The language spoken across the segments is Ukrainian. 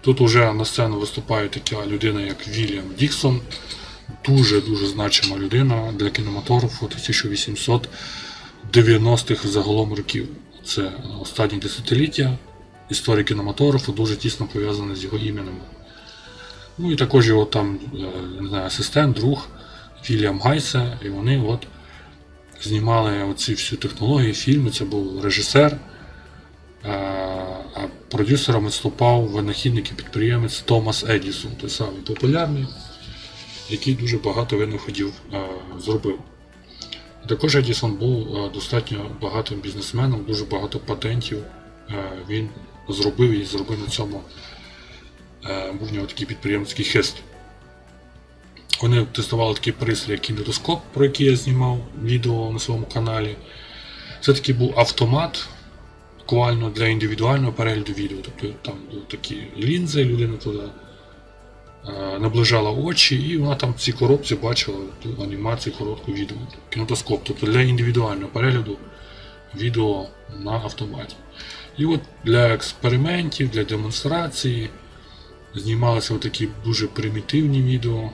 Тут уже на сцену виступає така людина, як Вільям Діксон. Дуже-дуже значима людина для кінематографу 1890-х загалом років. Це останні десятиліття. Історія кінематографу дуже тісно пов'язана з його іменем. Ну і також його там е, не знаю, асистент, друг Вільям Гайса, і вони от знімали оці всю технології, фільми. Це був режисер, е, продюсером виступав винахідник і підприємець Томас Едісон, той самий популярний, який дуже багато винаходів зробив. Також Едісон був достатньо багатим бізнесменом, дуже багато патентів він зробив і зробив на цьому е, був в нього такий підприємницький хист. Вони тестували такий пристрій, як кінетоскоп, про який я знімав відео на своєму каналі. Це такий був автомат, буквально для індивідуального перегляду відео. Тобто там були такі лінзи, людина туди е, наближала очі, і вона там в цій коробці бачила ту анімацію короткого відео. Кінотоскоп, тобто для індивідуального перегляду відео на автоматі. І от для експериментів, для демонстрації знімалися такі дуже примітивні відео.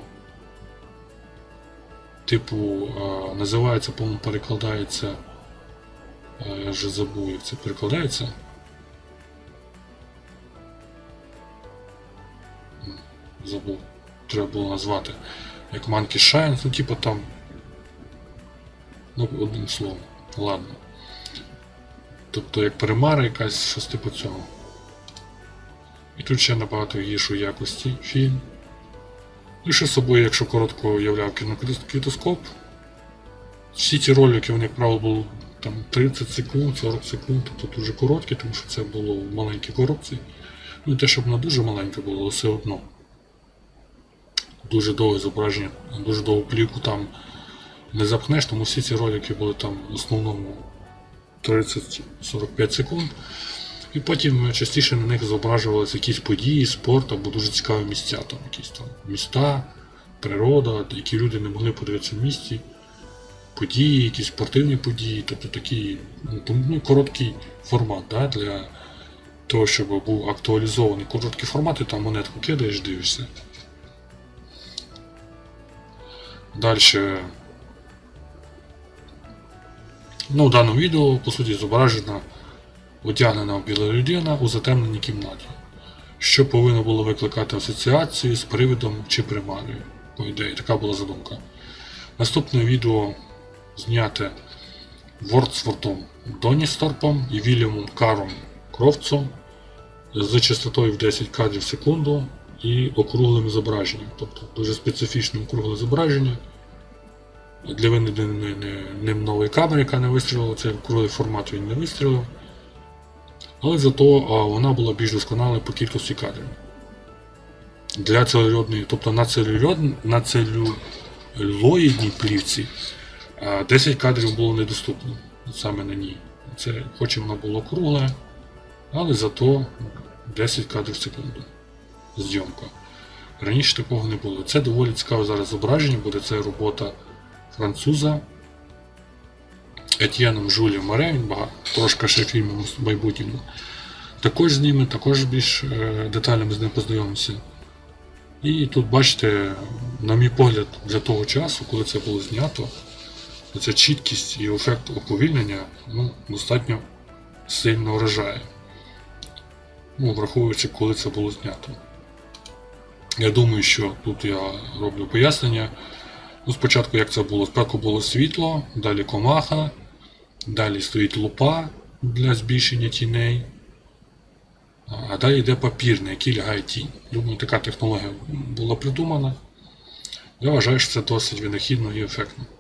Типу, е, називається, по-моєму, перекладається. Е, Я вже забув, як це перекладається. Забув. Треба було назвати. Як Monkey Shine, ну типу там. Ну, одним словом. Ладно. Тобто як перемара якась, щось типу цього. І тут ще набагато гіршої якості фільм. Лише собою, якщо коротко уявляв кінокінетоскоп, всі ці ролики, вони, як правило, були там 30 секунд, 40 секунд, тобто дуже короткі, тому що це було в маленькій коробці. Ну і те, щоб вона дуже маленька була, все одно. Дуже довге зображення, дуже довгу плівку там не запхнеш, тому всі ці ролики були там в основному 30-45 секунд. І потім частіше на них зображувалися якісь події, спорт або дуже цікаві місця, там якісь там міста, природа, які люди не могли подивитися в місті, події, якісь спортивні події, тобто такий ну, короткий формат да, для того, щоб був актуалізований короткий формат, і там монетку кидаєш, дивишся. Далі. Ну, в даному відео, по суті, зображена одягнена біла людина у затемненій кімнаті, що повинно було викликати асоціацію з привидом чи примарою. По ідеї, така була задумка. Наступне відео зняте Вордсвортом Доністорпом і Вільямом Каром Кровцом з частотою в 10 кадрів в секунду і округлим зображенням, тобто дуже специфічне округле зображення. Для винайденої ним нової камери, яка не вистрілила, цей округлий формат він не вистрілив але зато вона була більш досконала по кількості кадрів. Для целюлоїдної, тобто на, целюльод, на целюлоїдній плівці 10 кадрів було недоступно саме на ній. Це, хоч і вона була кругла, але зато 10 кадрів в секунду зйомка. Раніше такого не було. Це доволі цікаве зараз зображення, буде це робота француза Етьєном Жулі Море, він багато трошки ще фільмів в майбутньому. Також з ними, також більш е, детально ми з ним познайомимося. І тут бачите, на мій погляд, для того часу, коли це було знято, ця чіткість і ефект оповільнення ну, достатньо сильно вражає. Ну, враховуючи, коли це було знято. Я думаю, що тут я роблю пояснення. Ну, спочатку як це було? Спочатку було світло, далі комаха, далі стоїть лупа для збільшення тіней, а далі йде папір, на який лягає тінь. Думаю, така технологія була придумана. Я вважаю, що це досить винахідно і ефектно.